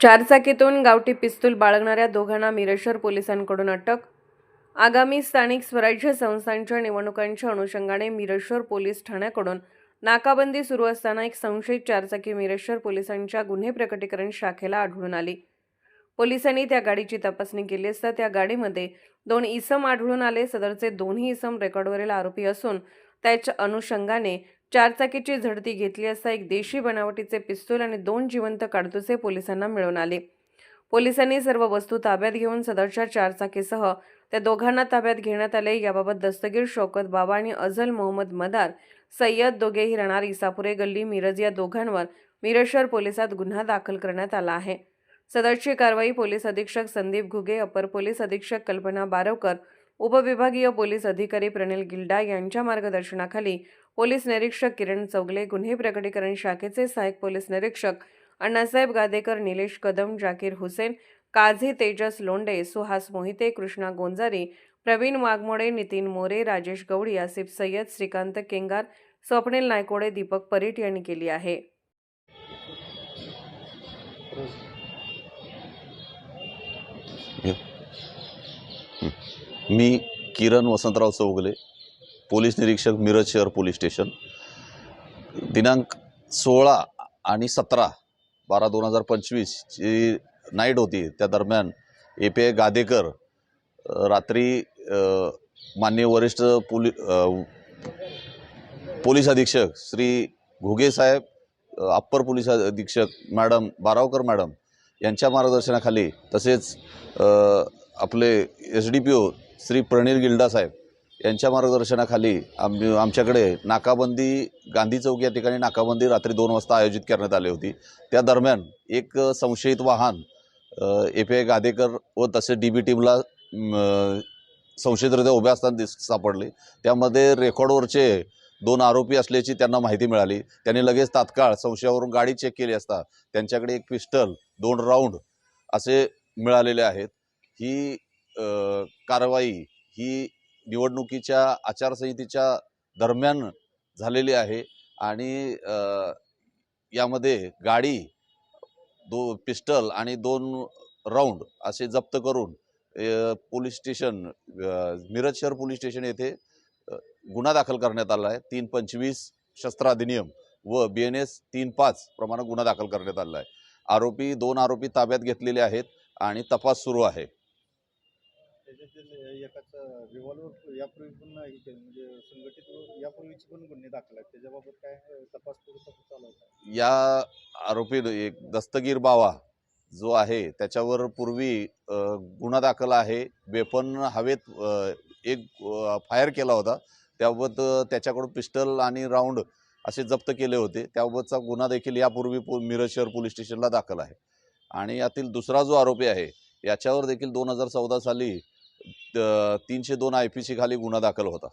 चारचाकीतून गावठी पिस्तूल बाळगणाऱ्या दोघांना मिरेश्वर पोलिसांकडून अटक. आगामी स्थानिक स्वराज्य संस्थांच्या निवडणुकांच्या अनुषंगाने मिरेश्वर पोलीस ठाण्याकडून नाकाबंदी सुरू असताना एक संशयित चारचाकी मिरेश्वर पोलिसांच्या गुन्हे प्रकटीकरण शाखेला आढळून आली. पोलिसांनी त्या गाडीची तपासणी केली असता त्या गाडीमध्ये दोन इसम आढळून आले. सदरचे दोन्ही इसम रेकॉर्डवरील आरोपी असून त्याच्या अनुषंगाने चारचाकीची झडती घेतली असता एक देशी बनावटीचे पिस्तूल आणि दोन जिवंत काडतुसे पोलिसांना मिळून आले. पोलिसांनी सर्व वस्तू ताब्यात घेऊन सदरच्या चारचाकीसह त्या दोघांना ताब्यात घेण्यात आले. याबाबत दस्तगीर शौकत बाबा आणि अझल मोहम्मद मदार सय्यद दोघेही राहणार इसापुरे गल्ली मिरज या दोघांवर मिरज पोलिसात गुन्हा दाखल करण्यात आला आहे. सदरची कारवाई पोलीस अधीक्षक संदीप घुगे अपर पोलीस अधीक्षक कल्पना बारवकर उपविभागीय पोलीस अधिकारी प्रणिल गिल्डा यांच्या मार्गदर्शनाखाली पोलीस निरीक्षक किरण चौगले गुन्हे प्रकटीकरण शाखेचे सहाय्यक पोलीस निरीक्षक अण्णासाहेब गादेकर निलेश कदम जाकीर हुसेन काझी तेजस लोंडे सुहास मोहिते कृष्णा गोंजारी प्रवीण वाघमोडे नितीन मोरे राजेश गवडी आसिफ सय्यद श्रीकांत केंगार स्वप्नील नायकोडे दीपक परीट यांनी केली आहे. मी किरण वसंतराव चौगले पोलीस निरीक्षक मिरज शहर पोलीस स्टेशन. दिनांक सोळा आणि सतरा बारा दोन हजार पंचवीसची नाईट होती. त्या दरम्यान ए पी आय गादेकर रात्री मान्य माननीय वरिष्ठ पोली पोलीस अधीक्षक श्री घुगेसाहेब अप्पर पोलीस अधीक्षक मॅडम बारावकर मॅडम यांच्या मार्गदर्शनाखाली तसेच आपले S D P O Shri Pranil Gilda साहेब यांच्या मार्गदर्शनाखाली आम आमच्याकडे नाकाबंदी गांधी चौक या ठिकाणी नाकाबंदी रात्री दोन वाजता आयोजित करण्यात आली होती. त्या दरम्यान एक संशयित वाहन ए पी आय गादेकर व तसेच डी बी टीमला संशयितरित्या उभ्या असताना दिस सापडले. त्यामध्ये रेकॉर्डवरचे दोन आरोपी असल्याची त्यांना माहिती मिळाली. त्यांनी लगेच तात्काळ संशयावरून गाडी चेक केली असता त्यांच्याकडे एक पिस्टल दोन राऊंड असे मिळालेले आहेत. ही कारवाई ही निवडणुकीच्या आचारसंहितेच्या दरम्यान झालेली आहे आणि यामध्ये गाडी दो पिस्टल आणि दोन राऊंड असे जप्त करून पोलीस स्टेशन मिरज शहर पोलीस स्टेशन येथे गुन्हा दाखल करण्यात आला आहे. तीन पंचवीस शस्त्र अधिनियम व बी एन एस तीन पाच प्रमाणे गुन्हा दाखल करण्यात आला आहे. आरोपी दोन आरोपी ताब्यात घेतलेले आहेत आणि तपास सुरू आहे. त्याच्यातील एकाचा रिव्हॉल्वर यापूर्वी पण हे केलं म्हणजे संघटित यापूर्वीचे पण गुन्हे दाखल आहेत. त्याच्याबाबत काय तपास करू तपास चालू होता या आरोपी एक दस्तगीर बावा जो आहे त्याच्यावर पूर्वी गुन्हा दाखल आहे. वेपन हवेत एक फायर केला होता. त्याबाबत त्याच्याकडून पिस्टल आणि राऊंड असे जप्त केले होते. त्याबाबतचा गुन्हा देखील यापूर्वी मिरज शहर पोलीस स्टेशनला दाखल आहे. आणि यातील दुसरा जो आरोपी आहे याच्यावर देखील दोन हजार चौदा साली तीनशे दोन आय पी सी खाली गुन्हा दाखल होता.